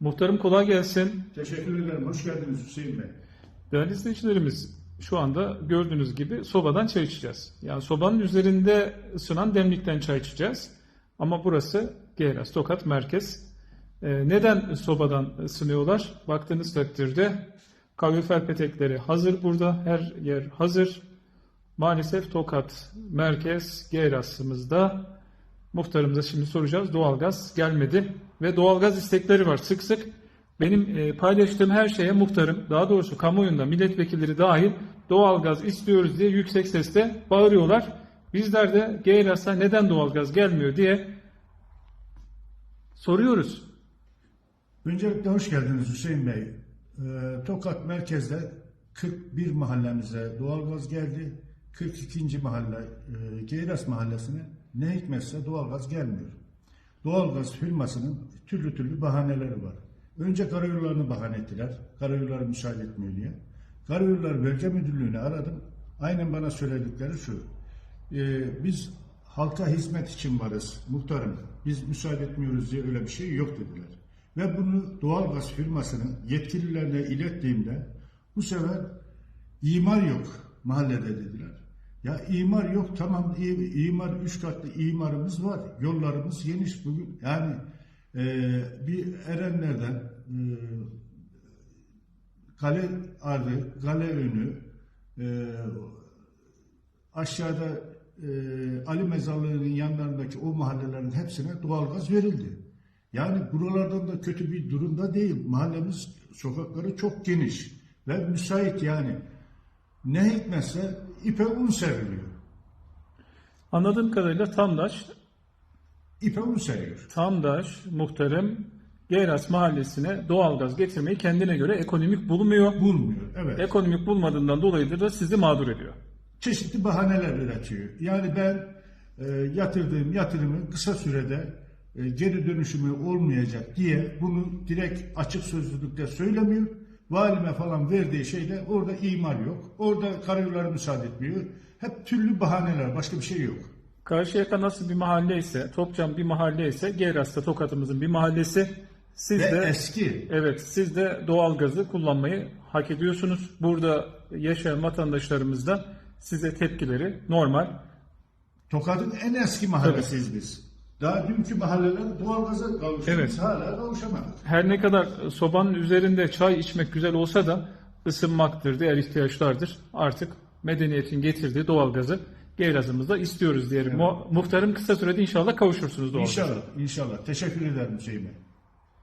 Muhtarım kolay gelsin. Teşekkür ederim. Hoş geldiniz Hüseyin Bey. Değerli izleyicilerimiz şu anda gördüğünüz gibi sobadan çay içeceğiz. Yani sobanın üzerinde ısınan demlikten çay içeceğiz. Ama burası Geyras, Tokat merkez. Ee, neden sobadan ısınıyorlar? Baktığınız takdirde kalorifer petekleri hazır burada. Her yer hazır. Maalesef Tokat merkez Geyras'ımızda muhtarımıza şimdi soracağız. Doğalgaz gelmedi ve doğalgaz istekleri var sık sık. Benim e, paylaştığım her şeye muhtarım, daha doğrusu kamuoyunda milletvekilleri dahil doğalgaz istiyoruz diye yüksek sesle bağırıyorlar. Bizler de Geyras'a neden doğalgaz gelmiyor diye soruyoruz. Öncelikle hoş geldiniz Hüseyin Bey. Ee, Tokat merkezde 41 mahallemize doğalgaz geldi. 42. mahalle e, Geyras mahallesine ne hikmetse doğalgaz gelmiyor. Doğalgaz firmasının türlü türlü bahaneleri var. Önce karayollarını bahane ettiler. Karayolları müsaade etmiyor diye. Karayolları Bölge Müdürlüğü'nü aradım. Aynen bana söyledikleri şu. Ee, biz halka hizmet için varız muhtarım. Biz müsaade etmiyoruz diye öyle bir şey yok dediler. Ve bunu doğalgaz firmasının yetkililerine ilettiğimde bu sefer imar yok mahallede dediler. Ya imar yok tamam imar üç katlı imarımız var. Yollarımız geniş bugün. Yani e, bir Erenler'den e, kale ardı, kale önü, e, aşağıda e, Ali Mezarlığı'nın yanlarındaki o mahallelerin hepsine doğalgaz verildi. Yani buralardan da kötü bir durumda değil. Mahallemiz sokakları çok geniş ve müsait yani. Ne hikmetse ipe un seriliyor. Anladığım kadarıyla Tamdaş, İpe un seriyor. Tamdaş muhtarım Geyras mahallesine doğalgaz getirmeyi kendine göre ekonomik bulmuyor. Bulmuyor. Evet. Ekonomik bulmadığından dolayı da sizi mağdur ediyor. çeşitli bahaneler üretiyor. Yani ben e, yatırdığım yatırımı kısa sürede e, geri dönüşümü olmayacak diye bunu direkt açık sözlülükte söylemiyor. Valime falan verdiği şeyde orada imar yok. Orada karayolları müsaade etmiyor. Hep türlü bahaneler. Başka bir şey yok. Karşıyaka nasıl bir mahalle ise, Topçam bir mahalle ise, Geyras'ta Tokat'ımızın bir mahallesi. Siz Ve de eski. evet siz de doğalgazı kullanmayı hak ediyorsunuz. Burada yaşayan vatandaşlarımız da size tepkileri normal. Tokat'ın en eski mahallesiyiz biz. Daha dünkü mahalleler doğalgaza kavuşuyor. Evet. Hala kavuşamadık. Her ne kadar sobanın üzerinde çay içmek güzel olsa da ısınmaktır, diğer ihtiyaçlardır. Artık medeniyetin getirdiği doğalgazı Geyraz'ımızda istiyoruz diyelim. Mu- Muhtarım kısa sürede inşallah kavuşursunuz doğalgaza. İnşallah, inşallah. Teşekkür ederim Hüseyin Bey.